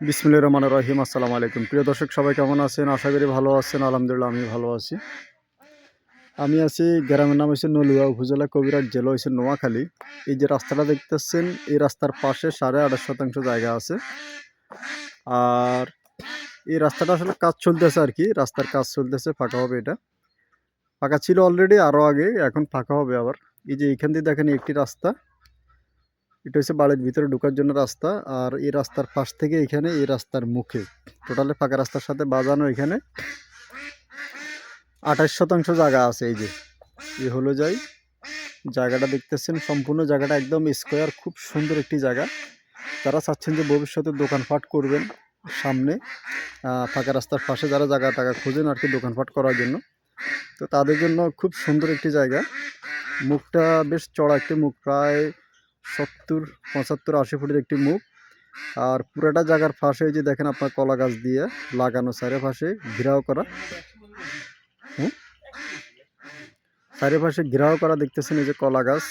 বিসমুল্লাহ রহমান রহিম, আসসালামু আলাইকুম। প্রিয় দর্শক, সবাই কেমন আছেন? আশা করি ভালো আছেন, আলহামদুলিল্লাহ আমি ভালো আছি। আমি আছি, গ্রামের নাম হচ্ছে নলুয়া উপজেলা কবিরাট জেলা হয়েছে নোয়াখালী। এই যে রাস্তাটা দেখতেছেন, এই রাস্তার পাশে সাড়ে আঠাশ শতাংশ জায়গা আছে। আর এই রাস্তাটা আসলে কাজ চলতেছে আর কি, রাস্তার কাজ চলতেছে, ফাঁকা হবে এটা। ফাঁকা ছিল অলরেডি আরও আগে, এখন ফাঁকা হবে আবার। এই যে এইখান দিয়ে দেখেন একটি রাস্তা। এটা হচ্ছে বাড়ির ভিতরে ঢোকার জন্য রাস্তা, আর এই রাস্তার পাশ থেকে এখানে, এই রাস্তার মুখে। টোটালে ফাঁকা রাস্তার সাথে বাজানো এখানে। আঠাশ শতাংশ জায়গা আছে এই যে। এ হলো যাই। জায়গাটা দেখতেছেন, সম্পূর্ণ জায়গাটা একদম স্কোয়ার খুব সুন্দর একটি জায়গা। যারা চাচ্ছেন যে ভবিষ্যতে দোকানপাট করবেন সামনে ফাঁকা রাস্তার পাশে যারা জায়গা টাকা খোঁজেন আর কি দোকানপাট করার জন্য, তো তাদের জন্য খুব সুন্দর একটি জায়গা। মুখটা বেশ চড়া একটি মুখ, প্রায় সত্তর, পঁচাত্তর, আশি ফুটের একটি মুখ। আর পুরাটা জায়গার এই যে দেখেন আপনার কলা গাছ দিয়ে লাগানো চারিপাশে ঘেরাও করা। হুম? চারিপাশে ঘেরাও করা দেখতেছেন এই যে কলা গাছ।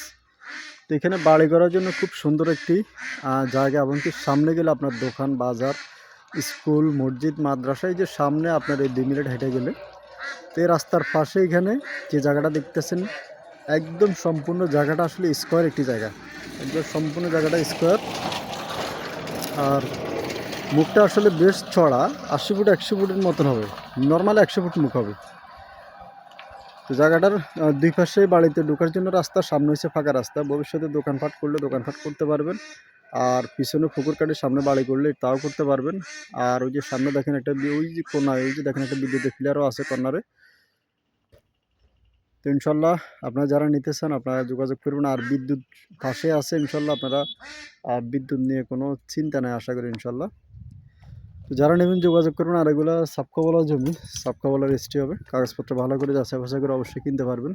তো এখানে বাড়ি করার জন্য খুব সুন্দর একটি জায়গা এবং কি সামনে গেলে আপনার দোকান, বাজার, স্কুল, মসজিদ, মাদ্রাসা, এই যে সামনে আপনার এই দুই মিনিট হেঁটে গেলে। তো এই রাস্তার পাশে এখানে যে জায়গাটা দেখতেছেন, একদম সম্পূর্ণ জায়গাটা আসলে স্কোয়ার একটি জায়গা। একদম সম্পূর্ণ জায়গাটা স্কোয়ার। আর মুখটা আসলে বেশ ছড়া আশি ফুট, একশো ফুটের মতন হবে। নর্মাল একশো ফুট মুখ হবে। তো জায়গাটার দুই পাশে বাড়িতে ঢোকার জন্য রাস্তা, সামনে হচ্ছে ফাঁকা রাস্তা। ভবিষ্যতে দোকানপাট করলে দোকানপাট করতে পারবেন। আর পিছনে পুকুর কাটে, সামনে বাড়ি করলে তাও করতে পারবেন। আর ওই যে সামনে দেখেন একটা, ওই যে কোনায়, ওই যে দেখেন একটা বিদ্যুতের ফিলারও আছে কর্নারে। তো ইনশাল্লাহ আপনারা যারা নিতে চান আপনারা যোগাযোগ করবেন। আর বিদ্যুৎ পাশে আছে ইনশাল্লাহ আপনারা। আহ, বিদ্যুৎ নিয়ে কোনো চিন্তা নেই আশা করি ইনশাল্লাহ। তো যারা নেবেন যোগাযোগ করবেন। আর এগুলো সাবকাবলা জমি সাবকাবলা রেজিস্ট্রি হবে। কাগজপত্র ভালো করে যাচাই বাছাই করে অবশ্যই কিনতে পারবেন।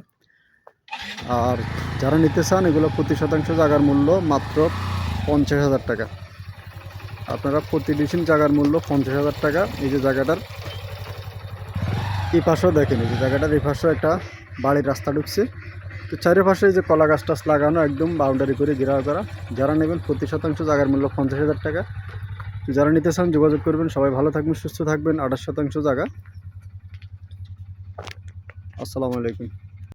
আর যারা নিতে চান এগুলো প্রতি শতাংশ জায়গার মূল্য মাত্র পঞ্চাশ হাজার টাকা। আপনারা প্রতি ডিসিম জায়গার মূল্য পঞ্চাশ হাজার টাকা। এই যে জায়গাটার এই পাশেও দেখেন এই যে জায়গাটার এই পাশেও একটা বাড়ির রাস্তা ঢুকছে। তো চারিপাশে যে কলা গাছ টাছ লাগানো, একদম বাউন্ডারি করে ঘেরাও করা। যারা নেবেন প্রতি শতাংশ জায়গার মূল্য পঞ্চাশ হাজার টাকা। তো যারা নিতে চান যোগাযোগ করবেন, সবাই ভালো থাকবেন, সুস্থ থাকবেন, আঠাশ শতাংশ জায়গা। আসসালামু আলাইকুম।